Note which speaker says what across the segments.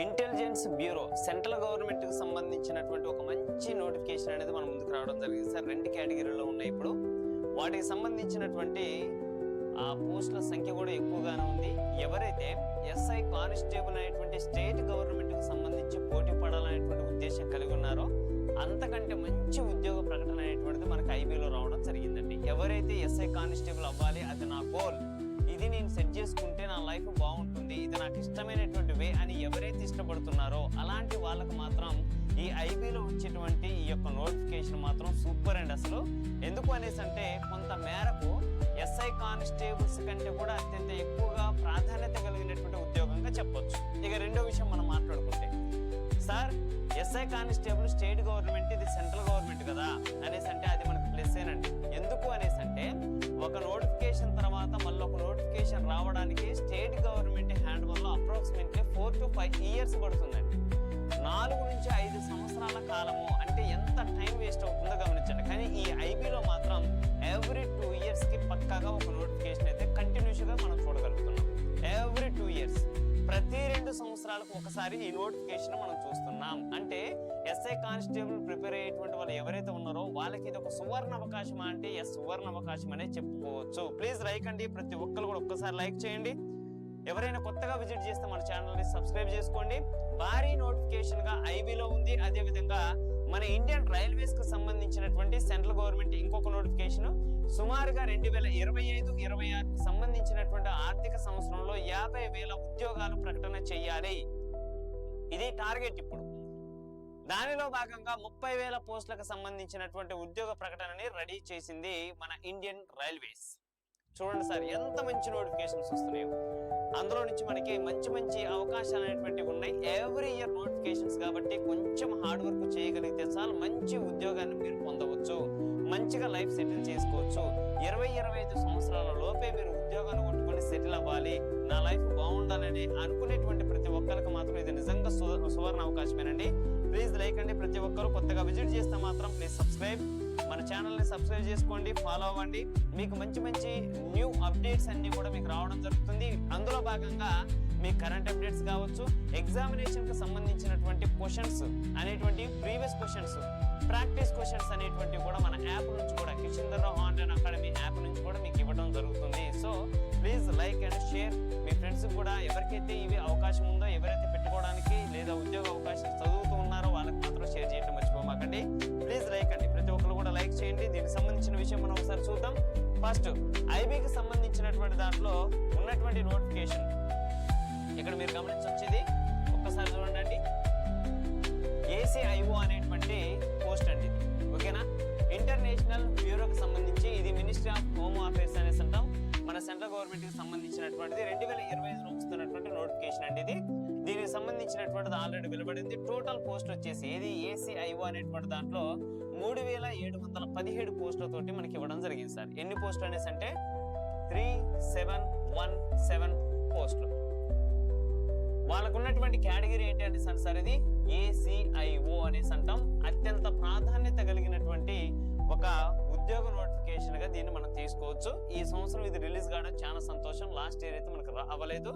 Speaker 1: Intelligence bureau central గవర్నమెంట్కి సంబంధించినటువంటి ఒక మంచి నోటిఫికేషన్ అనేది మన ముందుకు రావడం జరిగింది. సార్ రెండు కేటగిరీలో ఉన్నాయి ఇప్పుడు. వాటికి సంబంధించినటువంటి ఆ పోస్టుల సంఖ్య కూడా ఎక్కువగానే ఉంది. ఎవరైతే ఎస్ఐ కానిస్టేబుల్ అనేటువంటి స్టేట్ గవర్నమెంట్కి సంబంధించి పోటీ పడాలనేటువంటి ఉద్దేశం కలిగి ఉన్నారో అంతకంటే మంచి ఉద్యోగ ప్రకటన అనేటువంటిది మనకు ఐబీలో రావడం జరిగిందండి. ఎవరైతే ఎస్ఐ కానిస్టేబుల్ అవ్వాలి అది నా గోల్. ఇది నేను సెట్ చేసుకుంటే నా లైఫ్ బాగుంటుంది. ఇది నాకు ఇష్టమైనటువంటి వే అని ఎవరైతే ఇష్టపడుతున్నారో అలాంటి వాళ్ళకు మాత్రం ఈ ఐబీలో వచ్చేటువంటి ఈ యొక్క నోటిఫికేషన్ మాత్రం సూపర్ అండ్ అసలు. ఎందుకు అనేసి అంటే కొంత మేరకు ఎస్ఐ కానిస్టేబుల్స్ కంటే కూడా అత్యంత ఎక్కువగా ప్రాధాన్యత కలిగినటువంటి ఉద్యోగంగా చెప్పొచ్చు. ఇక రెండో విషయం మనం మాట్లాడుకుంటే. Sir SI constable state government ఇది సెంట్రల్ గవర్నమెంట్ కదా? అనేసి అంటే అది మనకు ప్లస్ ఏనండి. ఎందుకు అనేసి అంటే ఒక నోటిఫికేషన్ తర్వాత మళ్ళీ ఒక నోటిఫికేషన్ రావడానికి స్టేట్ గవర్నమెంట్ హ్యాండ్ వల్ల approximately four to five years పడుతుందండి. నాలుగు నుంచి ఐదు సంవత్సరాల కాలము అంటే ఎంత టైం వేస్ట్ అవుతుందో గమనించండి. కానీ ఈ ఐబీలో మాత్రం ఎవ్రీ టూ ఇయర్స్కి పక్కాగా ఒక నోటిఫికేషన్ అయితే కంటిన్యూస్గా మనం చూడగలుగుతున్నాం. Every two years. ప్రతి రెండు సంవత్సరాలకు ఒకసారి ఈ నోటిఫికేషన్ మనం చూస్తున్నాం. అంటే ఎస్ఐ కానిస్టేబుల్ ప్రిపేర్ అయ్యేటువంటి వాళ్ళు ఎవరైతే ఉన్నారో వాళ్ళకి ఇది ఒక సువర్ణ అవకాశం అంటే ఎస్ సువర్ణ అవకాశం అనే చెప్పుకోవచ్చు. ప్లీజ్ లైక్ అండి. ప్రతి ఒక్కరు కూడా ఒక్కసారి లైక్ చేయండి. ఎవరైనా కొత్తగా విజిట్ చేస్తే మన ఛానల్ని సబ్స్క్రైబ్ చేసుకోండి. భారీ నోటిఫికేషన్గా ఐబీలో ఉంది. అదేవిధంగా మన ఇండియన్ రైల్వేస్కు సంబంధించినటువంటి సెంట్రల్ గవర్నమెంట్ ఇంకొక నోటిఫికేషన్ సుమారుగా రెండు వేల ఇరవై ఐదు ఇరవై ఆరుకు సంబంధించినటువంటి ఆర్థిక సంవత్సరంలో యాభై వేల ఉద్యోగాలు ప్రకటన చేయాలి. ఇది టార్గెట్ ఇప్పుడు. దానిలో భాగంగా ముప్పై వేల పోస్టులకు సంబంధించినటువంటి ఉద్యోగ ప్రకటనని రెడీ చేసింది మన ఇండియన్ రైల్వేస్ చూడండి సార్ ఎంత మంచి నోటిఫికేషన్స్ వస్తున్నాయో. అందులో నుంచి మనకి మంచి మంచి అవకాశాలు అనేటువంటివి ఉన్నాయి. ఎవ్రీ ఇయర్ నోటిఫికేషన్స్ కాబట్టి కొంచెం హార్డ్ వర్క్ చేయగలిగితే చాలు మంచి ఉద్యోగాన్ని మీరు పొందవచ్చు. మంచిగా లైఫ్ సెటిల్ చేసుకోవచ్చు. ఇరవై ఇరవై ఐదు సంవత్సరాల లోపే మీరు ఉద్యోగాన్ని కొట్టుకొని సెటిల్ అవ్వాలి. నా లైఫ్ బాగుండాలని అనుకునేటువంటి ప్రతి ఒక్కరికి మాత్రం ఇది నిజంగా సువర్ణ అవకాశమేనండి. ప్లీజ్ లైక్ అండి. ప్రతి ఒక్కరు కొత్తగా విజిట్ చేస్తే మాత్రం ప్లీజ్ సబ్స్క్రైబ్ మన సబ్స్క్రైబ్ చేసుకోండి ఫాలో అవ్వండి. మీకు మంచి మంచి న్యూ అప్డేట్స్ అన్ని కూడా మీకు రావడం జరుగుతుంది. అందులో భాగంగా మీ కరెంట్ అప్డేట్స్ కావచ్చు ఎగ్జామినేషన్కి సంబంధించినటువంటి క్వశ్చన్స్ అనేటువంటి ప్రీవియస్ క్వశ్చన్స్ ప్రాక్టీస్ క్వశ్చన్స్ అనేటువంటివి కూడా మన యాప్ నుంచి కూడా కిషన్దర్రావు ఆన్లైన్ అకాడమీ యాప్ నుంచి కూడా మీకు ఇవ్వడం జరుగుతుంది. So please like and share me friends కూడా ఎవరికైతే ఇవి అవకాశం ఉందో ఎవరైతే పెట్టుకోవడానికి లేదా ఉద్యోగ అవకాశం చదువుతూ ఉన్నారో వాళ్ళకి మాత్రం షేర్ చేయడం మర్చిపోమాకండి. ప్లీజ్ లైక్ అండి. ప్రతి కూడా లైక్ చేయండి. దీనికి సంబంధించిన విషయం మనం ఒకసారి చూద్దాం. ఫస్ట్ ఐబీకి సంబంధించినటువంటి దాంట్లో ఉన్నటువంటి నోటిఫికేషన్. ఇక్కడ మీరు గమనించవచ్చు ఇది ఒక్కసారి చూడండి ఏసీఐఓ అనేటువంటి పోస్ట్ అండి. ఓకేనా? ఇంటర్నేషనల్ బ్యూరోకి సంబంధించి ఇది మినిస్ట్రీ ఆఫ్ హోమ్ అఫేర్స్ అనేసి అంటాం. మన సెంట్రల్ గవర్నమెంట్కి సంబంధించినటువంటిది. రెండు వేల ఇరవై ఐదులో వస్తున్నటువంటి నోటిఫికేషన్ అండి ఇది. దీనికి సంబంధించినటువంటిది ఆల్రెడీ వెలువడింది టోటల్ పోస్ట్ వచ్చేసి ఏది? ఏసీఐఓ అనేటువంటి దాంట్లో మూడు వేల ఏడు వందల పదిహేడు పోస్టులతోటి మనకి ఇవ్వడం జరిగింది సార్. ఎన్ని పోస్టులు అనేసి అంటే త్రీ సెవెన్ వన్ సెవెన్ పోస్టులు. వాళ్ళకు ఉన్నటువంటి కేటగిరీ ఏంటి అంటే సార్ సార్ ఇది ఏసీఐఓ అనేసి అంటాం. అత్యంత ప్రాధాన్యత కలిగినటువంటి ఒక ఉద్యోగ నోట్ గా దీన్ని మనం తీసుకోవచ్చు. ఈ సంవత్సరం ఇది రిలీజ్ కావడం చాలా సంతోషం. లాస్ట్ ఇయర్ అయితే మనకు రావలేదు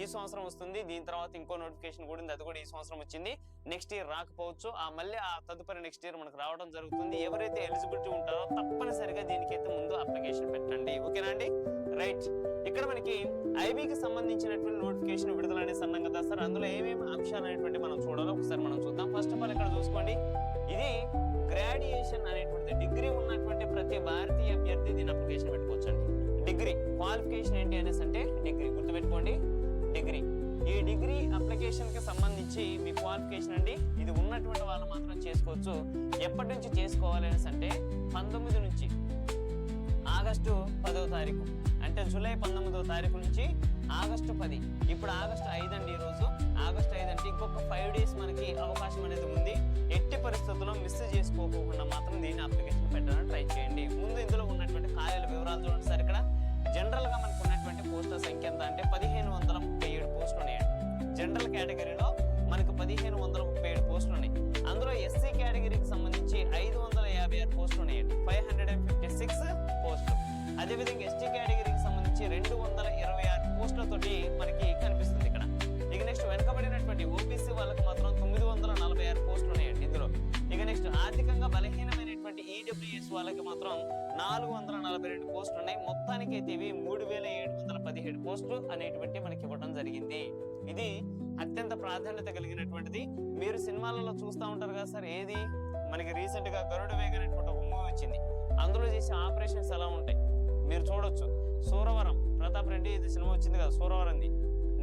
Speaker 1: ఈ సంవత్సరం వస్తుంది. దీని తర్వాత ఇంకో నోటిఫికేషన్ కూడా ఉంది. అది కూడా ఈ సంవత్సరం వచ్చింది. నెక్స్ట్ ఇయర్ రాకపోవచ్చు. ఆ మళ్ళీ ఆ తదుపరి నెక్స్ట్ ఇయర్ మనకు రావడం జరుగుతుంది. ఎవరైతే ఎలిజిబిలిటీ ఉంటారో తప్పనిసరిగా దీనికైతే ముందు అప్లికేషన్ పెట్టండి. ఓకేనా అండి? రైట్ ఇక్కడ మనకి ఐబీకి సంబంధించినటువంటి నోటిఫికేషన్ విడుదల అనేసి అన్నాం కదా సార్. అందులో ఏమేమి అంశాలు అనేటువంటి మనం చూడాలో ఒకసారి మనం చూద్దాం. ఫస్ట్ ఆఫ్ ఆల్ ఇక్కడ చూసుకోండి. ఇది గ్రాడ్యుయేషన్ అనేటువంటి డిగ్రీ ఉన్నటువంటి ప్రతి భారతీయ అభ్యర్థి దీని అప్లికేషన్ పెట్టుకోవచ్చండి. డిగ్రీ క్వాలిఫికేషన్ ఏంటి అనేసి అంటే డిగ్రీ. గుర్తుపెట్టుకోండి డిగ్రీ. ఈ డిగ్రీ అప్లికేషన్కి సంబంధించి మీ క్వాలిఫికేషన్ అండి ఇది ఉన్నటువంటి వాళ్ళు మాత్రం చేసుకోవచ్చు. ఎప్పటి నుంచి చేసుకోవాలి అనేసి అంటే పంతొమ్మిది నుంచి ఆగస్టు పదో తారీఖు. అంటే జూలై పంతొమ్మిదో తారీఖు నుంచి ఆగస్టు పది. ఇప్పుడు ఆగస్టు ఐదు అండి ఈరోజు ఆగస్టు ఐదు అంటే ఇంకొక ఫైవ్ డేస్ మనకి అవకాశం అనేది ఉంది. ఎట్టి పరిస్థితుల్లో మిస్ చేసుకోకుండా మాత్రం దీన్ని అప్లికేషన్ పెట్టడానికి ట్రై చేయండి. ముందు ఇందులో ఉన్నటువంటి ఖాళీల వివరాలు చూడండి సార్ ఇక్కడ. జనరల్గా మనకు ఉన్నటువంటి పోస్టుల సంఖ్య ఎంత అంటే పదిహేను వందల ముప్పై ఏడు పోస్టులు ఉన్నాయండి. జనరల్ కేటగిరీలో మనకు పదిహేను వందల ముప్పై ఏడు పోస్టులు ఉన్నాయి. అందులో ఎస్సీ కేటగిరీకి సంబంధించి ఐదు వందల యాభై ఆరు పోస్టులు ఉన్నాయండి. Five hundred and fifty six పోస్టులు. అదేవిధంగా ఎస్టీ కేటగిరీకి సంబంధించి నుంచి రెండు వందల ఇరవై ఆరు పోస్టులతోటి మనకి కనిపిస్తుంది ఇక్కడ. ఇక నెక్స్ట్ వెనుకబడినటువంటి ఓబీసీ వాళ్ళకి మాత్రం తొమ్మిది వందల నలభై ఆరు పోస్టులు ఉన్నాయండి ఇందులో. ఇక నెక్స్ట్ ఆర్థికంగా బలహీనమైనటువంటి ఈడబ్ల్యూఎస్ వాళ్ళకి మాత్రం నాలుగు వందల నలభై రెండు పోస్టులు ఉన్నాయి మొత్తానికి అయితే ఇవి మూడు వేల ఏడు వందల పదిహేడు పోస్టులు అనేటువంటి మనకి ఇవ్వడం జరిగింది. ఇది అత్యంత ప్రాధాన్యత కలిగినటువంటిది. మీరు సినిమాలలో చూస్తూ ఉంటారు కదా సార్ ఏది? మనకి రీసెంట్గా గరుడు వేగ అనేటువంటి ఒక మూవీ వచ్చింది. అందులో చేసే ఆపరేషన్స్ ఎలా ఉంటాయి? మీరు చూడొచ్చు. సూరవరం. ప్రతాప్ రెడ్డి ఇది సినిమా వచ్చింది కదా సూరవరంది.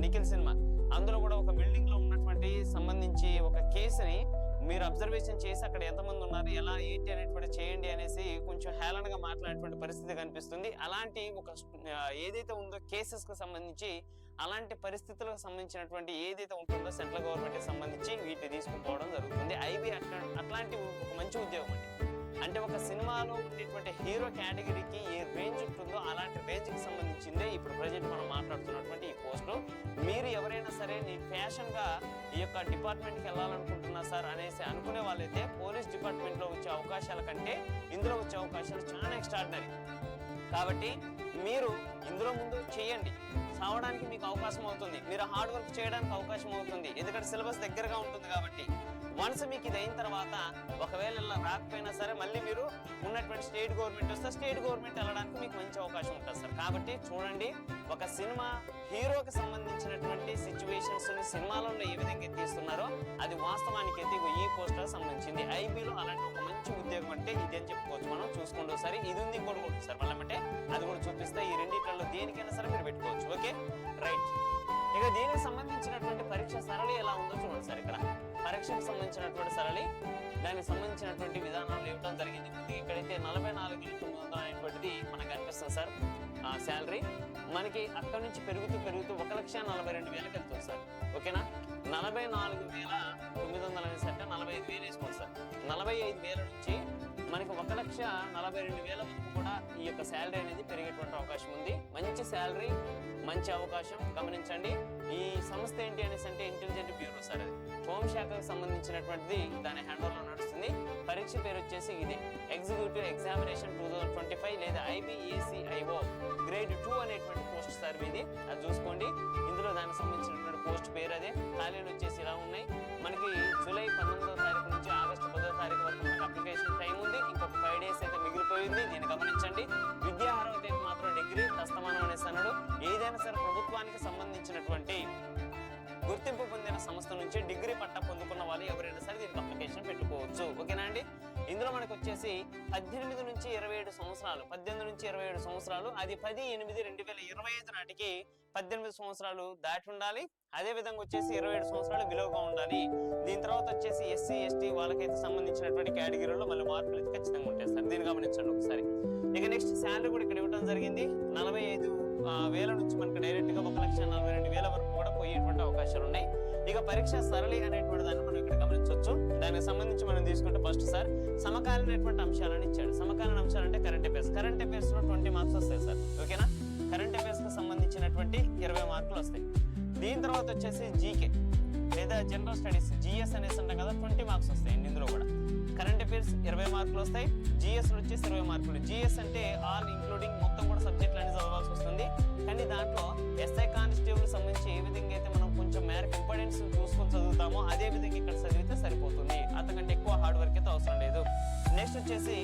Speaker 1: నిఖిల్ సినిమా. అందులో కూడా ఒక బిల్డింగ్లో ఉన్నటువంటి సంబంధించి ఒక కేసుని మీరు అబ్జర్వేషన్ చేసి అక్కడ ఎంతమంది ఉన్నారు ఎలా ఏంటి అనేటువంటి చేయండి అనేసి కొంచెం హేళనగా మాట్లాడేటువంటి పరిస్థితి కనిపిస్తుంది. అలాంటి ఒక ఏదైతే ఉందో కేసెస్కు సంబంధించి అలాంటి పరిస్థితులకు సంబంధించినటువంటి ఏదైతే ఉంటుందో సెంట్రల్ గవర్నమెంట్కి సంబంధించి వీటిని తీసుకుపోవడం జరుగుతుంది. ఐబీ అట్లా అట్లాంటి ఒక మంచి ఉద్యోగం అండి. అంటే ఒక సినిమాలో ఉండేటువంటి హీరో కేటగిరీకి ఏ రేంజ్ ఉంటుందో అలాంటి రేంజ్కి సంబంధించిందే ఇప్పుడు ప్రజెంట్ మనం మాట్లాడుతున్నటువంటి ఈ పోస్ట్. మీరు ఎవరైనా సరే నీ ఫ్యాషన్గా ఈ యొక్క డిపార్ట్మెంట్కి వెళ్ళాలనుకుంటున్నా సార్ అనేసి అనుకునే వాళ్ళైతే పోలీస్ డిపార్ట్మెంట్లో వచ్చే అవకాశాల కంటే ఇందులో వచ్చే అవకాశాలు చాలా ఎక్స్ట్రాడినరీ కాబట్టి మీరు ఇందులో ముందు చేయండి. సావడానికి మీకు అవకాశం అవుతుంది. మీరు హార్డ్ వర్క్ చేయడానికి అవకాశం అవుతుంది. ఎందుకంటే సిలబస్ దగ్గరగా ఉంటుంది కాబట్టి. వన్స్ మీకు ఇది అయిన తర్వాత ఒకవేళ ఇలా రాకపోయినా సరే మళ్ళీ మీరు ఉన్నటువంటి స్టేట్ గవర్నమెంట్ వస్తే స్టేట్ గవర్నమెంట్ వెళ్ళడానికి మీకు మంచి అవకాశం ఉంటుంది సార్. కాబట్టి చూడండి ఒక సినిమా హీరోకి సంబంధించినటువంటి సిచ్యువేషన్స్ని సినిమాలలో ఏ విధంగా తీస్తున్నారో అది వాస్తవానికి అయితే ఈ పోస్టర్ సంబంధించింది. ఐబీలో అలాంటి ఒక మంచి ఉద్యోగం అంటే ఇది అని చెప్పుకోవచ్చు మనం. చూసుకుంటూ సరే ఇది ఉంది కూడా సార్. మళ్ళీ అది కూడా చూపిస్తే. ఈ రెండింటిలో దేనికైనా సరే మీరు పెట్టుకోవచ్చు. ఓకే? రైట్. ఇక దీనికి సంబంధించినటువంటి పరీక్ష సరళి ఎలా ఉందో చూడండి సార్ ఇక్కడ. పరీక్షకు సంబంధించినటువంటి సరళి దానికి సంబంధించినటువంటి విధానాలు ఇవ్వడం జరిగింది. ఇక్కడైతే నలభై నాలుగు వేల తొమ్మిది వందలు అనేటువంటిది మనకు అనిపిస్తుంది సార్. ఆ శాలరీ మనకి అక్కడ నుంచి పెరుగుతూ పెరుగుతూ ఒక లక్ష నలభై రెండు వేలకు వెళ్తుంది సార్. ఓకేనా? నలభై నాలుగు వేల తొమ్మిది వందలు అనేసి అంటే నలభై ఐదు వేలు వేసుకోండి సార్. నలభై ఐదు వేల నుంచి మనకి ఒక లక్ష నలభై రెండు వేల వరకు కూడా ఈ యొక్క శాలరీ అనేది పెరిగేటువంటి అవకాశం ఉంది. మంచి శాలరీ మంచి అవకాశం గమనించండి. ఈ సంస్థ ఏంటి అనేసి అంటే ఇంటెలిజెంట్ బ్యూరో సార్ అది. హోంశాఖకు సంబంధించినటువంటిది దాని హ్యాండ్లో నడుస్తుంది. పరీక్ష పేరు వచ్చేసి ఇది. Executive examination two thousand twenty five లేదా ఐబిఏసిఐఓ గ్రేడ్ టూ అనేటువంటి పోస్ట్ సార్ ఇది అది చూసుకోండి. ఇందులో దానికి సంబంధించినటువంటి పోస్ట్ పేరు అదే. ఖాళీలు వచ్చేసి ఇలా ఉన్నాయి. మనకి జూలై గుర్తింపు పొందిన సంస్థ నుంచి డిగ్రీ పట్టా పొందుకున్న వాళ్ళు ఎవరైనా సరే దీనికి అప్లికేషన్ పెట్టుకోవచ్చు. ఓకేనా అండి? ఇందులో మనకు వచ్చేసి పద్దెనిమిది నుంచి ఇరవై ఏడు సంవత్సరాలు పద్దెనిమిది నుంచి ఇరవై ఏడు సంవత్సరాలు అది పది ఎనిమిది రెండు వేల ఇరవై ఐదు నాటికి పద్దెనిమిది సంవత్సరాలు దాటి ఉండాలి. అదే విధంగా వచ్చేసి ఇరవై ఏడు సంవత్సరాలు విలువగా ఉండాలి. దీని తర్వాత వచ్చేసి ఎస్సీ ఎస్టీ వాళ్ళకైతే సంబంధించినటువంటి కేటగిరీలో మళ్ళీ మార్పులు అయితే ఖచ్చితంగా ఉంటాయి సార్. దీన్ని గమనించండి ఒకసారి. ఇక నెక్స్ట్ శాలరీ కూడా ఇక్కడ ఇవ్వడం జరిగింది. నలభై ఐదు వేల నుంచి మనకు డైరెక్ట్గా ఒక లక్ష నలభై రెండు వేల వరకు కూడా పోయేటువంటి అవకాశాలు ఉన్నాయి. ఇక పరీక్ష సరళి అనేటువంటి దాన్ని మనం ఇక్కడ గమనించవచ్చు. దానికి సంబంధించి మనం తీసుకుంటే ఫస్ట్ సార్ సమకాలీనటువంటి అంశాలను ఇచ్చాడు. సమకాలీన అంశాలు అంటే కరెంట్ అఫేర్స్ కరెంట్ అఫేర్స్లో ట్వంటీ మార్క్స్ వస్తాయి సార్. ఓకేనా కరెంట్ అఫేర్స్ సంబంధించినటువంటి ఇరవై మార్కులు వస్తాయి. దీని తర్వాత వచ్చేసి జీకే లేదా జనరల్ స్టడీస్ జిఎస్ అనేసి అంటాం కదా ట్వంటీ మార్క్స్ వస్తాయి ఇందులో కూడా. కరెంట్ అఫేర్స్ ఇరవై మార్కులు వస్తాయి. జిఎస్ వచ్చేసి ఇరవై మార్కులు. జిఎస్ అంటే ఆల్ ఇంక్లూడింగ్ మొత్తం కూడా సబ్జెక్టులు అనేది చదవాల్సి వస్తుంది. కానీ దాంట్లో ఎస్ఐ కానిస్టేబుల్ సంబంధించి ఏ విధంగా అయితే మనం కొంచెం మేరకు ఇంపార్టెన్స్ చూసుకొని చదువుతామో అదే విధంగా ఇక్కడ చదివితే సరిపోతుంది. అంతకంటే ఎక్కువ హార్డ్ వర్క్ అయితే అవసరం లేదు. నెక్స్ట్ వచ్చేసి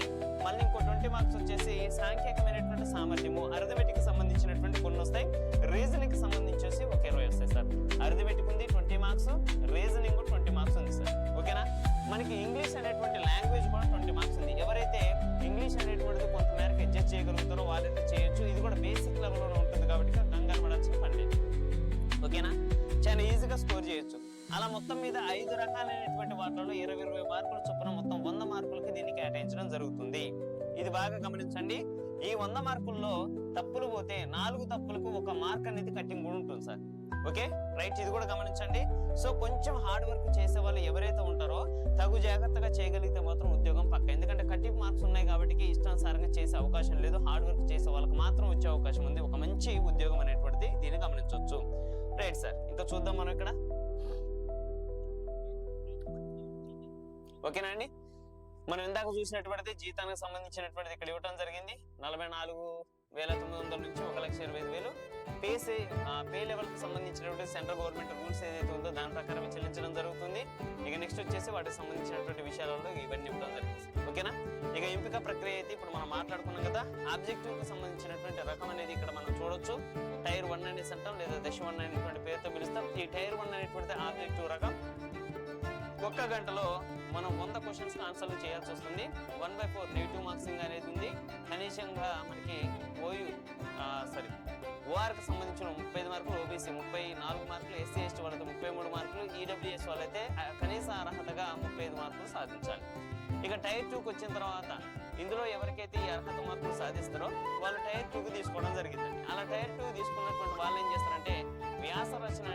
Speaker 1: మళ్ళీ ఇంకో ట్వంటీ మార్క్స్ వచ్చేసి సాంఖ్యకమైనటువంటి సామర్థ్యము అర్థమెటిక్ సంబంధించినటువంటి కొన్ని వస్తాయి. రీజనింగ్కి సంబంధించేసి ఒక ఇరవై వస్తాయి సార్. అర్థమెటిక్ ఉంది twenty marks reasoning twenty marks ఉంది సార్. ఓకేనా మనకి ఇంగ్లీష్ అనేటువంటి లాంగ్వేజ్ కూడా ట్వంటీ మార్క్స్ ఉంది. ఎవరైతే ఇంగ్లీష్ అనేటువంటిది కొంతమేరకు అడ్జస్ట్ చేయగలుగుతారో వాళ్ళైతే చేయొచ్చు. ఇది కూడా బేసిక్ లెవెల్లోనే ఉంటుంది కాబట్టి కంగారు పడాల్సిన పని ఓకేనా? చాలా ఈజీగా స్కోర్ చేయొచ్చు. అలా మొత్తం మీద ఐదు రకాలైనటువంటి వాటిలో ఇరవై ఇరవై మార్కులు చొప్పున మొత్తం వంద మార్కులకి దీన్ని కేటాయించడం జరుగుతుంది. ఇది బాగా గమనించండి. ఈ వంద మార్కుల్లో తప్పులు పోతే నాలుగు తప్పులకు ఒక మార్క్ అనేది కట్టింగ్ కూడా ఉంటుంది సార్. ఓకే? రైట్ ఇది కూడా గమనించండి. సో కొంచెం హార్డ్ వర్క్ చేసే వాళ్ళు ఎవరైతే ఉంటారో తగు జాగ్రత్తగా చేయగలిగితే మాత్రం ఉద్యోగం పక్క. ఎందుకంటే కట్టింగ్ మార్క్స్ ఉన్నాయి కాబట్టి ఇష్టానుసారంగా చేసే అవకాశం లేదు. హార్డ్ వర్క్ చేసే వాళ్ళకి మాత్రం వచ్చే అవకాశం ఉంది. ఒక మంచి ఉద్యోగం అనేటువంటిది దీన్ని గమనించవచ్చు. రైట్ సార్ ఇంకా చూద్దాం మనం ఇక్కడ. ఓకేనా అండి? మనం ఇందాక చూసినటువంటిది జీతానికి సంబంధించినటువంటిది ఇక్కడ ఇవ్వటం జరిగింది. నలభై నాలుగు వేల తొమ్మిది వందల నుంచి ఒక లక్ష ఇరవై ఐదు వేలు. పేసే పే లెవెల్కి సంబంధించినటువంటి సెంట్రల్ గవర్నమెంట్ రూల్స్ ఏదైతే ఉందో దాని ప్రకారం చెల్లించడం జరుగుతుంది. ఇక నెక్స్ట్ వచ్చేసి వాటికి సంబంధించినటువంటి విషయాలలో ఇవన్నీ ఇవ్వడం జరిగింది. ఓకేనా? ఇక ఎంపిక ప్రక్రియ అయితే ఇప్పుడు మనం మాట్లాడుకున్నాం కదా ఆబ్జెక్టివ్కి సంబంధించినటువంటి రకం అనేది ఇక్కడ మనం చూడొచ్చు. టైర్ వన్ అనేసి అంటాం లేదా దశ వన్ అనేటువంటి పేరుతో పిలుస్తాం. ఈ టైర్ వన్ అనేటువంటి ఆబ్జెక్టివ్ రకం. ఒక్క గంటలో మనం వంద క్వశ్చన్స్ ఆన్సర్లు చేయాల్సి వస్తుంది. One by four negative marking అనేది ఉంది. కనీసంగా మనకి ఓయూ సారీ ఓఆర్కి సంబంధించిన ముప్పై ఐదు మార్కులు ఓబీసీ ముప్పై నాలుగు మార్కులు ఎస్సీ ఎస్టీ వాళ్ళకి ముప్పై మూడు మార్కులు ఈడబ్ల్యూఎస్ వాళ్ళైతే కనీస అర్హతగా ముప్పై ఐదు మార్కులు సాధించాలి. ఇక టైర్ టూకి వచ్చిన తర్వాత ఇందులో ఎవరికైతే ఈ అర్హత మార్కులు సాధిస్తారో వాళ్ళు టైర్ టూకి తీసుకోవడం జరిగిందండి. అలా టైర్ టూ తీసుకున్నటువంటి వాళ్ళు ఏం చేస్తారంటే వ్యాస రచన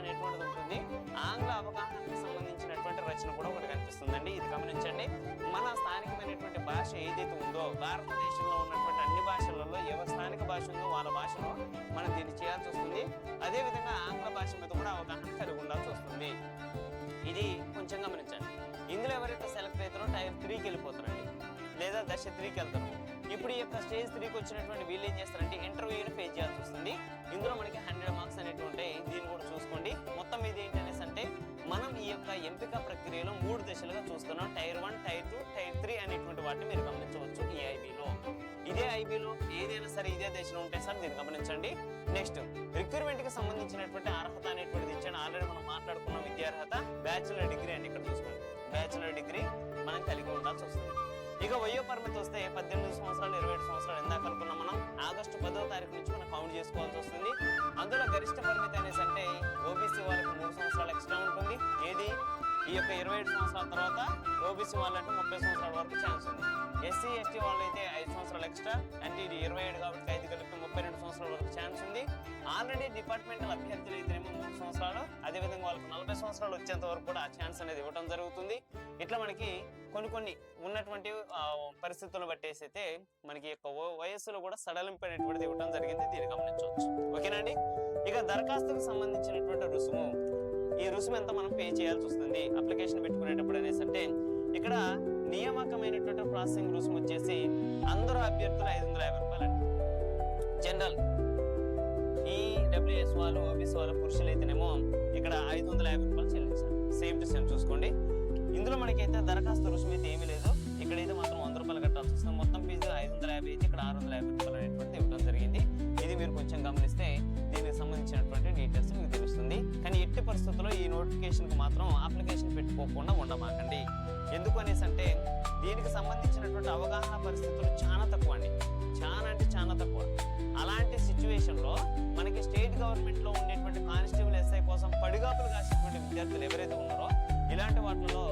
Speaker 1: సంబంధించినటువంటి కూడా ఒకటి కనిపిస్తుందండి. ఇది గమనించండి. మన స్థానికమైనటువంటి భాష ఏదైతే ఉందో భారతదేశంలో ఉన్నటువంటి అన్ని భాషలలో ఎవరి స్థానిక భాష ఉందో వాళ్ళ భాషలో మనం దీన్ని చేయాల్సి వస్తుంది. అదే విధంగా ఆంగ్ల భాష మీద కూడా అవగాహన కలిగి ఉండాల్సి వస్తుంది. ఇది కొంచెం గమనించండి. ఇందులో ఎవరైతే సెలెక్ట్ అవుతారో టైర్ త్రీకి వెళ్ళిపోతారండి. లేదా దశ త్రీకి వెళ్తారు. ఇప్పుడు ఈ యొక్క స్టేజ్ త్రీకి వచ్చినటువంటి వీళ్ళు ఏం చేస్తారంటే ఇంటర్వ్యూని ఫేస్ చేయాల్సి వస్తుంది. ఇందులో మనకి హండ్రెడ్ మార్క్స్ అనేవి ఉంటాయి. దీన్ని కూడా చూసుకోండి. మొత్తం ఇది ఏంటి అనేసి అంటే మనం ఈ యొక్క ఎంపిక ప్రక్రియలో మూడు దశలుగా చూస్తున్నాం. Tier one tier two tier three అనేటువంటి వాటిని మీరు గమనించవచ్చు ఈ ఐబీలో ఇదే ఐబీలో ఏదైనా సరే ఇదే దశలో ఉంటే సార్ దీన్ని గమనించండి. నెక్స్ట్ రిక్రూట్మెంట్కి సంబంధించినటువంటి అర్హత అనేటువంటిది ఇచ్చాను. ఆల్రెడీ మనం మాట్లాడుకున్న విద్యార్హత. బ్యాచులర్ డిగ్రీ అని ఇక్కడ చూసుకోండి. బ్యాచులర్ డిగ్రీ మనం కలిగి ఉండాల్సి వస్తుంది. ఇక వయో పరిమితి వస్తే పద్దెనిమిది సంవత్సరాలు ఇరవై ఏడు సంవత్సరాలు ఎందాక అనుకున్నాం మనం. ఆగస్టు పదో తారీఖు నుంచి మనం కౌంట్ చేసుకోవాల్సి వస్తుంది. అందులో గరిష్ట పరిమితి అనేసి అంటే ఓబీసీ వాళ్ళకి మూడు సంవత్సరాలు ఎక్స్ట్రా ఉంటుంది. ఏది? ఈ యొక్క ఇరవై ఏడు సంవత్సరాల తర్వాత ఓబీసీ వాళ్ళంటే ముప్పై సంవత్సరాల వరకు ఛాన్స్ ఉంది. ఎస్సీ ఎస్టీ వాళ్ళైతే ఐదు సంవత్సరాలు ఎక్స్ట్రా అంటే ఇది ఇరవై ఏడు కాబట్టి ఐదు కలిపి ముప్పై రెండు సంవత్సరాల వరకు ఛాన్స్ ఉంది. ఆల్రెడీ డిపార్ట్మెంటల్ అభ్యర్థులు అయితేనేమో మూడు సంవత్సరాలు అదేవిధంగా వాళ్ళకి నలభై సంవత్సరాలు వచ్చేంత వరకు కూడా ఆ ఛాన్స్ అనేది ఇవ్వడం జరుగుతుంది. ఇట్లా మనకి కొన్ని కొన్ని ఉన్నటువంటి పరిస్థితులను బట్టేసి అయితే మనకి యొక్క వయస్సులో కూడా సడలింపు అనేటువంటిది ఇవ్వడం జరిగింది. దీన్ని గమనించవచ్చు. ఓకేనండి ఇక దరఖాస్తుకు సంబంధించినటువంటి రుసుము. ఈ రుసుము ఎంత మనం పే చేయాల్సి వస్తుంది? అప్లికేషన్ పెట్టుకునేటప్పుడు అనేసి అంటే ఇక్కడ నియామకమైనటువంటి ప్రాసెసింగ్ రుసుము వచ్చేసి అందరూ అభ్యర్థులు ఐదు వందల యాభై రూపాయలు అండి జనరల్ ఈ డబ్ల్యూఎస్ వాళ్ళు ఓబీసీ వాళ్ళు పురుషులు అయితేనేమో ఇక్కడ ఐదు వందల యాభై రూపాయలు చెల్లించాలి సేమ్ టు సేమ్ చూసుకోండి. ఇందులో మనకైతే దరఖాస్తు రుసుము అయితే ఏమీ లేదు. ఇక్కడైతే మాత్రం వంద రూపాయలు కట్టాల్సి వస్తుంది. మొత్తం ఫీజు ఐదు వందల యాభై అయితే ఇక్కడ ఆరు వందల యాభై రూపాయలు అనేటువంటిది ఇవ్వడం జరిగింది. ఇది మీరు కొంచెం గమనిస్తే దీనికి సంబంధించినటువంటి డీటెయిల్స్ మీకు తెలుస్తుంది. కానీ ఎట్టి పరిస్థితుల్లో ఈ నోటిఫికేషన్కి మాత్రం అప్లికేషన్ పెట్టుకోకుండా ఉండమాకండి. ఎందుకు అనేసి అంటే దీనికి సంబంధించినటువంటి అవగాహన పరిస్థితులు చాలా తక్కువ అండి చాలా అంటే చాలా తక్కువ. అలాంటి సిచ్యువేషన్లో మనకి స్టేట్ గవర్నమెంట్లో ఉండేటువంటి కానిస్టేబుల్ ఎస్ఐ కోసం పడిగాపులు కాసేటువంటి విద్యార్థులు ఎవరైతే ఉన్నారో ఇలాంటి వాటిలో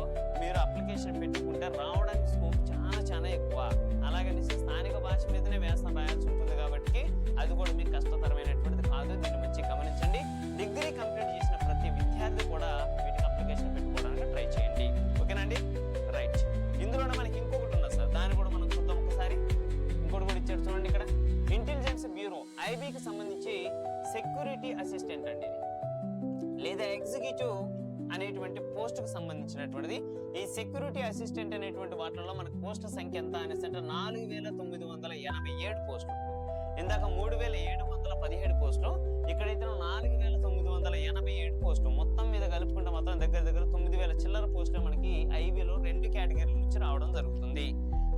Speaker 1: మీరు అప్లికేషన్ పెట్టుకుంటే రావడానికి స్కోప్ చాలా చాలా ఎక్కువ. అలాగని స్థానిక భాష మీదనే వ్యాసం రాయాల్సి ఉంటుంది కాబట్టి అది కూడా మీకు కష్టతరమైనటువంటిది కాదు. దీన్ని మంచి గమనించండి. సంబంధించినటువంటిది ఈ సెక్యూరిటీ అసిస్టెంట్ అనేటువంటి వాటిలో మనకు పోస్ట్ సంఖ్య ఎంత అనేసి అంటే నాలుగు వేల తొమ్మిది వందల ఎనభై ఏడు పోస్టులు. ఇందాక మూడు వేల ఏడు వందల పదిహేడు పోస్టులు ఇక్కడైతే నాలుగు వేల తొమ్మిది వందల ఎనభై ఏడు పోస్టులు. మొత్తం మీద కలుపుకుంటే మాత్రం దగ్గర దగ్గర తొమ్మిది వేల చిల్లర పోస్టులు మనకి ఐబీలో రెండు కేటగిరీల నుంచి రావడం జరుగుతుంది.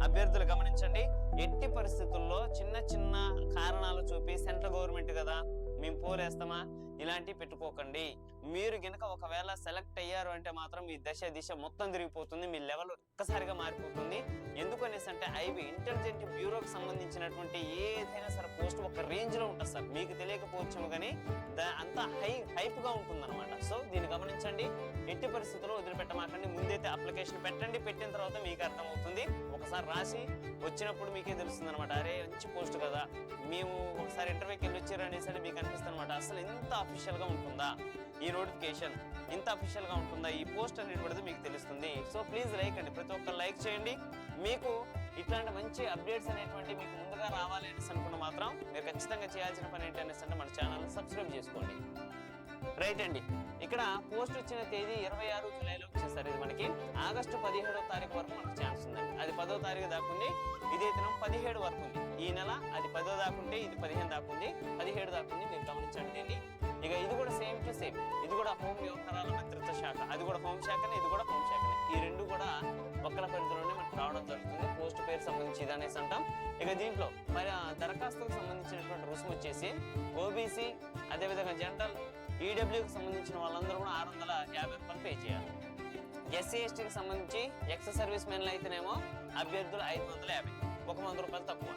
Speaker 1: అభ్యర్థులు గమనించండి ఎట్టి పరిస్థితుల్లో చిన్న చిన్న కారణాలు చూపి సెంట్రల్ గవర్నమెంట్ కదా మేము పోలేస్తామా? ఇలాంటివి పెట్టుకోకండి. మీరు గనక ఒకవేళ సెలెక్ట్ అయ్యారు అంటే మాత్రం మీ దశ దిశ మొత్తం తిరిగిపోతుంది. మీ లెవెల్ ఒక్కసారిగా మారిపోతుంది. ఎందుకు అనేసి అంటే ఐబీ ఇంటెలిజెంట్ బ్యూరోకి సంబంధించినటువంటి ఏదైనా సరే పోస్ట్ ఒక రేంజ్లో ఉంటుంది సార్. మీకు తెలియకపోవచ్చేమో కానీ దా- అంత హై హైప్గా ఉంటుంది అనమాట సో దీన్ని గమనించండి. ఎట్టి పరిస్థితుల్లో వదిలిపెట్టమాకండి. ముందైతే అప్లికేషన్ పెట్టండి. పెట్టిన తర్వాత మీకు అర్థమవుతుంది ఒకసారి రాసి వచ్చినప్పుడు మీకే తెలుస్తుంది అనమాట అరే మంచి పోస్ట్ కదా. మేము ఒకసారి ఇంటర్వ్యూకి వెళ్ళి వచ్చారు అనేసి మీకు అనిపిస్తుంది అనమాట అసలు ఇంత అఫీషియల్గా ఉంటుందా? ఈ నోటిఫికేషన్ ఇంత అఫీషియల్గా ఉంటుందా? ఈ పోస్ట్ అనేటువంటిది మీకు తెలుస్తుంది. సో ప్లీజ్ లైక్ అండి. ప్రతి ఒక్కరు లైక్ చేయండి. మీకు ఇట్లాంటి మంచి అప్డేట్స్ అనేటువంటి మీకు ముందుగా రావాలి అనేసి అనుకున్న మాత్రం మీరు ఖచ్చితంగా చేయాల్సిన పని ఏంటి అనేసి అంటే మన ఛానల్ సబ్స్క్రైబ్ చేసుకోండి. రైట్ అండి. ఇక్కడ పోస్ట్ వచ్చిన తేదీ ఇరవై ఆరు జూలైలో వచ్చేసరికి ఇది మనకి ఆగస్టు పదిహేడో తారీఖు వరకు మనకు ఛాన్స్ ఉందండి అది పదో తారీఖు దాకుంది ఇదైతే పదిహేడు వరకు ఉంది. ఈ నెల అది పదో దాకుంటే ఇది పదిహేను దాకుంది పదిహేడు దాకుంది మీరు గమనించండి. దీన్ని ఇక ఇది కూడా సేమ్ టు సేమ్ ఇది కూడా హోమ్ వ్యవహారాల మంత్రిత్వ శాఖ. అది కూడా హోమ్ శాఖనే ఇది కూడా హోమ్ శాఖనే. ఈ రెండు కూడా ఒక్కల పరిధిలోనే మనకు రావడం జరుగుతుంది. పోస్ట్ పేరు సంబంధించి ఇది అనేసి అంటాం. ఇక దీంట్లో మరి దరఖాస్తుకు సంబంధించినటువంటి రుసుము వచ్చేసి ఓబీసీ అదేవిధంగా జనరల్ ఈడబ్ల్యూకి సంబంధించిన వాళ్ళందరూ కూడా ఆరు వందల యాభై రూపాయలు పే చేయాలి. ఎస్సీ ఎస్టీకి సంబంధించి ఎక్స్ సర్వీస్ మెన్లు అయితేనేమో అభ్యర్థులు ఐదు వందల యాభై ఒక వంద రూపాయలు తక్కువ.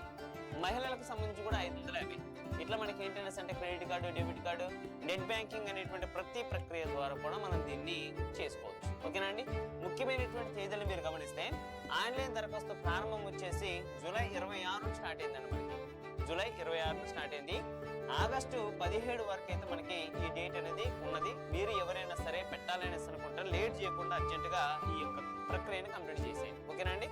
Speaker 1: మహిళలకు సంబంధించి కూడా ఐదు వందల యాభై. ఇట్లా మనకి ఏంటంటే అంటే credit card debit card net banking అనేటువంటి ప్రతి ప్రక్రియ ద్వారా కూడా మనం దీన్ని చేసుకోవచ్చు. ఓకేనా అండి? ముఖ్యమైనటువంటి తేదీలు మీరు గమనిస్తే ఆన్లైన్ దరఖాస్తు ప్రారంభం వచ్చేసి జూలై ఇరవై ఆరు స్టార్ట్ అయిందండి మనకి. జూలై ఇరవై ఆరున స్టార్ట్ అయింది. ఆగస్టు పదిహేడు వరకు అయితే మనకి ఈ డేట్ అనేది లేట్ చేయకుండా అర్జెంటుగా ఈ యొక్క ప్రక్రియను కంప్లీట్ చేసేయండి. ఓకేనా అండి?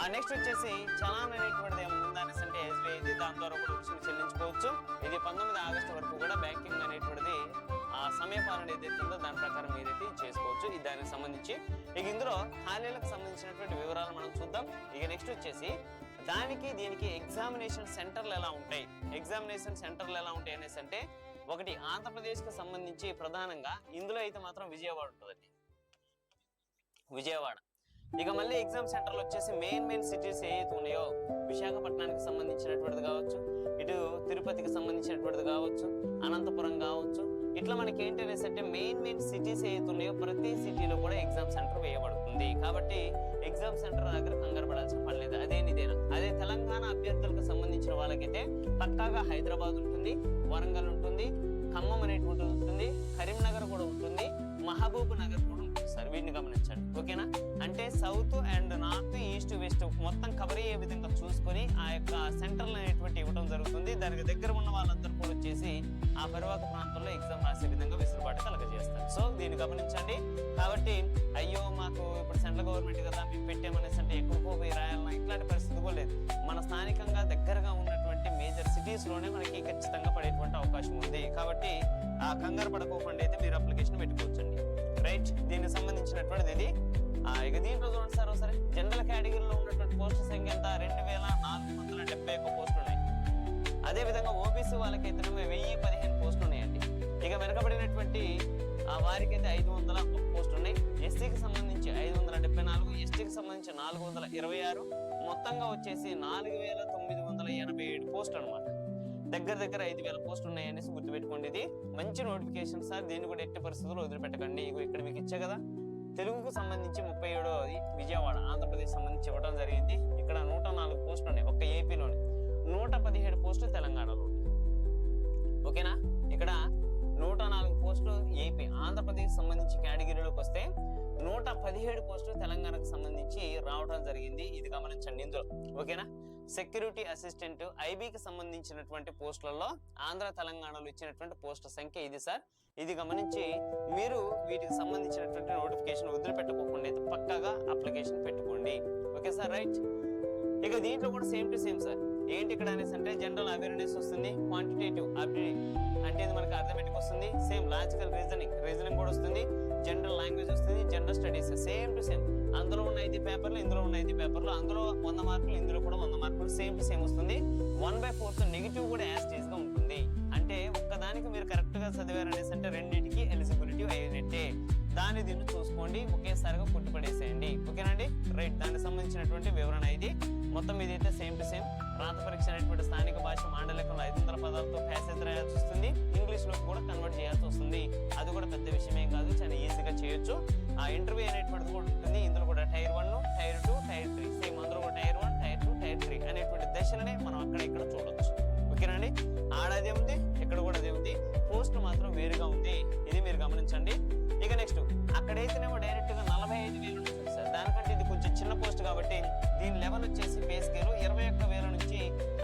Speaker 1: ఆ నెక్స్ట్ వచ్చేసి చలాన్ అనేటువంటిది ఏమైనా అనేసి అంటే ఎస్బీఐ దాని ద్వారా కూడా రుసుము చెల్లించుకోవచ్చు. ఇది పంతొమ్మిది ఆగస్టు వరకు కూడా బ్యాంకింగ్ అనేటువంటిది ఆ సమయపాలన ఏదైతే ఉందో దాని ప్రకారం ఏదైతే చేసుకోవచ్చు. ఇది దానికి సంబంధించి ఇక ఇందులో ఖాళీలకు సంబంధించినటువంటి వివరాలు మనం చూద్దాం. ఇక నెక్స్ట్ వచ్చేసి దానికి దీనికి ఎగ్జామినేషన్ సెంటర్లు ఎలా ఉంటాయి? ఎగ్జామినేషన్ సెంటర్లు ఎలా ఉంటాయి అనేసి అంటే ఒకటి ఆంధ్రప్రదేశ్కి సంబంధించి ప్రధానంగా ఇందులో అయితే మాత్రం విజయవాడ ఉంటుందండి. విజయవాడ. ఇక మళ్ళీ ఎగ్జామ్ సెంటర్లు వచ్చేసి మెయిన్ మెయిన్ సిటీస్ ఏవైతే ఉన్నాయో విశాఖపట్నానికి సంబంధించినటువంటిది కావచ్చు ఇటు తిరుపతికి సంబంధించినటువంటిది కావచ్చు అనంతపురం కావచ్చు ఇట్లా మనకి ఏంటి అనేసి అంటే మెయిన్ మెయిన్ సిటీస్ ఏవైతే ఉన్నాయో ప్రతి సిటీలో కూడా ఎగ్జామ్ సెంటర్ వేయబడుతుంది. కాబట్టి ఎగ్జామ్ సెంటర్ దగ్గర కంగారు పడాల్సిన పని లేదు. అదే నిదేనా అదే తెలంగాణ అభ్యర్థులకు సంబంధించిన వాళ్ళకైతే పక్కాగా హైదరాబాద్ ఉంటుంది వరంగల్ ఉంటుంది ఖమ్మం అనేటువంటిది ఉంటుంది కరీంనగర్ కూడా ఉంటుంది మహబూబ్ నగర్ వీటిని గమనించండి. ఓకేనా? అంటే south and north east west మొత్తం కవర్ అయ్యే విధంగా చూసుకొని ఆ యొక్క సెంటర్లు అనేటువంటి ఇవ్వడం జరుగుతుంది. దానికి దగ్గర ఉన్న వాళ్ళందరూ కూడా వచ్చేసి ఆ పరివాహక ప్రాంతంలో ఎగ్జామ్ రాసే విధంగా వెసులుబాటు కలగజేస్తారు. సో దీన్ని గమనించండి. కాబట్టి అయ్యో మాకు ఇప్పుడు సెంట్రల్ గవర్నమెంట్ కదా మేము పెట్టామనేసి అంటే ఎక్కువ పోయి రాయాలన్నా ఇట్లాంటి పరిస్థితి కూడా లేదు. మన స్థానికంగా దగ్గరగా ఉన్నటువంటి మేజర్ సిటీస్లోనే మనకి ఖచ్చితంగా పడేటువంటి అవకాశం ఉంది. కాబట్టి ఆ కంగారు పడకోకుండా అయితే మీరు అప్లికేషన్ పెట్టుకోవచ్చండి. రైట్ దీనికి సంబంధించినటువంటిది ఇది. ఇక దీంట్లో చూడండి సార్ ఒకసారి. జనరల్ కేటగిరీలో ఉన్నటువంటి పోస్టుల సంఖ్య ఎంత? రెండు వేల నాలుగు వందల డెబ్బై ఒక్క పోస్టులు ఉన్నాయి. అదే విధంగా ఓబీసీ వాళ్ళకైతేనేమో వెయ్యి పదిహేను పోస్టులు ఉన్నాయండి. ఇక వెనకబడినటువంటి ఆ వారికైతే ఐదు వందల ఒక పోస్టులు ఉన్నాయి. ఎస్సీకి సంబంధించి ఐదు వందల డెబ్బై నాలుగు ఎస్టీకి సంబంధించి నాలుగు వందల ఇరవై ఆరు. మొత్తంగా వచ్చేసి నాలుగు వేల తొమ్మిది వందల ఎనభై ఏడు పోస్టులు అనమాట దగ్గర దగ్గర ఐదు వేల పోస్టులు ఉన్నాయనేసి గుర్తుపెట్టుకోండి. ఇది మంచి నోటిఫికేషన్ సార్. దీన్ని కూడా ఎట్టి పరిస్థితుల్లో వదిలిపెట్టకండి. ఇగో ఇక్కడ మీకు ఇచ్చే కదా. తెలుగుకు సంబంధించి ముప్పై ఏడోది విజయవాడ ఆంధ్రప్రదేశ్ సంబంధించి ఇవ్వడం జరిగింది. ఇక్కడ నూట నాలుగు పోస్టులు ఉన్నాయి ఒక్క ఏపీలోని. నూట పదిహేడు పోస్టులు తెలంగాణలో ఓకేనా? ఇక్కడ నూట నాలుగు పోస్టులు ఏపీ ఆంధ్రప్రదేశ్ సంబంధించి కేటగిరీలోకి వస్తే నూట పదిహేడు పోస్టులు తెలంగాణకు సంబంధించి రావడం జరిగింది. ఇది గమనించండి ఇందులో. ఓకేనా? సెక్యూరిటీ అసిస్టెంట్ ఐబీకి సంబంధించినటువంటి పోస్టులలో ఆంధ్ర తెలంగాణలో ఇచ్చినటువంటి పోస్టుల సంఖ్య ఇది సార్. ఇది గమనించి మీరు వీటికి సంబంధించినటువంటి నోటిఫికేషన్ వదిలిపెట్టుకోకుండా అయితే పక్కాగా అప్లికేషన్ పెట్టుకోండి. Okay sir right? ఇక దీంట్లో కూడా సేమ్ టు సేమ్ సార్. ఏంటి ఇక్కడ అనేసి అంటే జనరల్ అవేర్నెస్ వస్తుంది క్వాంటిటేటివ్ అప్డేట్ అంటే ఇది మనకి అర్థమెటిక్ వస్తుంది. సేమ్ లాజికల్ రీజనింగ్ రీజనింగ్ కూడా వస్తుంది జనరల్ లాంగ్వేజ్ వస్తుంది general studies same to same. అందులో ఉన్న ఐదు పేపర్లు ఇందులో ఉన్న ఐదు పేపర్లు అందులో వంద మార్కులు ఇందులో కూడా వంద మార్కులు సేమ్ టు సేమ్ వస్తుంది. వన్ బై ఫోర్త్ నెగిటివ్ కూడా యాజ్గా ఉంటుంది. అంటే ఒక్కదానికి మీరు కరెక్ట్గా చదివారనేసి అంటే రెండింటికి ఎలిజిబిలిటీ అయినట్టే దాన్ని దీన్ని చూసుకోండి ఒకేసారిగా కొట్టుపడేసేయండి ఓకేనండి రైట్ దానికి సంబంధించినటువంటి వివరణ ఇది. మొత్తం ఇదైతే సేమ్ టు సేమ్ రాత పరీక్ష అనేటువంటి స్థానిక భాష మాండలికంలో ఐదు వందల పదాలతో ప్యాసేజ్ రాయాల్సి వస్తుంది. ఇంగ్లీష్లో కూడా కన్వర్ట్ చేయాల్సి వస్తుంది. అది కూడా పెద్ద విషయం ఏం కాదు చాలా ఈజీగా చేయొచ్చు. ఆ ఇంటర్వ్యూ అనేటువంటిది కూడా ఉంటుంది. ఇందులో కూడా tier one tier two tier three same అందులో కూడా tier one tier two tier three అనేటువంటి దశలనే మనం అక్కడ ఇక్కడ చూడొచ్చు. ఓకేనండి ఆడ అదే ఉంది ఇక్కడ కూడా అదే ఉంది. పోస్ట్ మాత్రం వేరుగా ఉంది. ఇది మీరు గమనించండి. ఇక నెక్స్ట్ అక్కడైతేనేమో డైరెక్ట్గా నలభై ఐదు వేలు సార్. దానికంటే వచ్చి చిన్న పోస్ట్ కాబట్టి దీని లెవెల్ వచ్చేసి పే స్కేల్ ఇరవై ఒక్క వేల నుంచి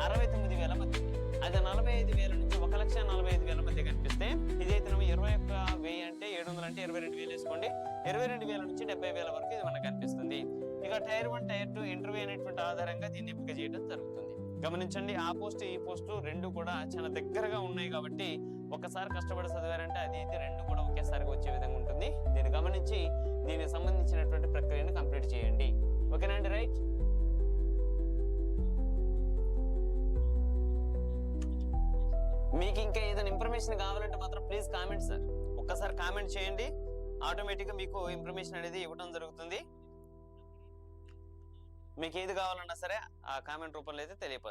Speaker 1: అరవై తొమ్మిది వేల మధ్య. అది నలభై ఐదు వేల నుంచి ఒక లక్ష నలభై ఐదు వేల మధ్య కనిపిస్తే ఇదైతేనేమో ఇరవై ఒక్క వెయ్యి అంటే ఏడు వందలు అంటే ఇరవై రెండు వేలు వేసుకోండి. ఇరవై రెండు వేల నుంచి డెబ్బై వేల వరకు ఇది మనకు కనిపిస్తుంది. ఇక tier one tier two interview అనేటువంటి ఆధారంగా దీన్ని ఎంపిక చేయడం జరుగుతుంది. గమనించండి ఆ పోస్ట్ ఈ పోస్ట్ రెండు కూడా చాలా దగ్గరగా ఉన్నాయి కాబట్టి ఒకసారి కష్టపడి చదివారంటే అది అయితే రెండు కూడా ఒకేసారిగా వచ్చే విధంగా ఉంటుంది. దీన్ని గమనించి దీనికి సంబంధించినటువంటి ప్రక్రియను కంప్లీట్ చేయండి. ఓకేనండి రైట్? మీకు ఇంకా ఏదైనా ఇన్ఫర్మేషన్ కావాలంటే మాత్రం ప్లీజ్ కామెంట్ సార్ ఒక్కసారి కామెంట్ చేయండి. ఆటోమేటిక్గా మీకు ఇన్ఫర్మేషన్ అనేది ఇవ్వడం జరుగుతుంది. మీకు ఏది కావాలన్నా సరే ఆ కామెంట్ రూపంలో అయితే తెలియపరచండి